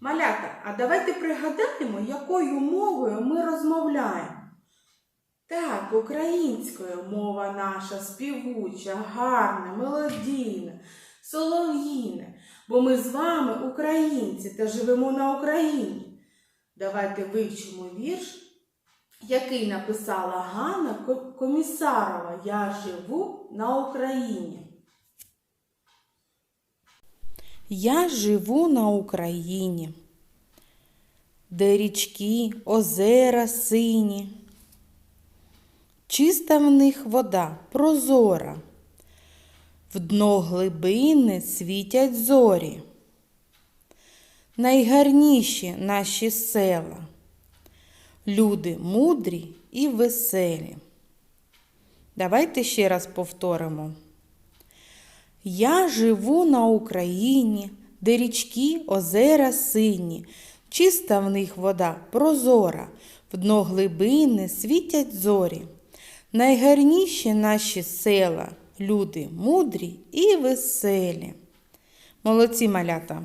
Малята, а давайте пригадаємо, якою мовою ми розмовляємо. Так, українською мова наша співуча, гарна, мелодійна, солов'їна, бо ми з вами українці та живемо на Україні. Давайте вивчимо вірш, який написала Ганна Комісарова Я живу на Україні. Я живу на Україні, де річки, озера сині. Чиста в них вода прозора, в дно глибини світять зорі. Найгарніші наші села, люди мудрі і веселі. Давайте ще раз повторимо. Я живу на Україні, де річки, озера сині, чиста в них вода прозора, в дно глибини світять зорі. Найгарніші наші села, люди мудрі і веселі. Молодці малята!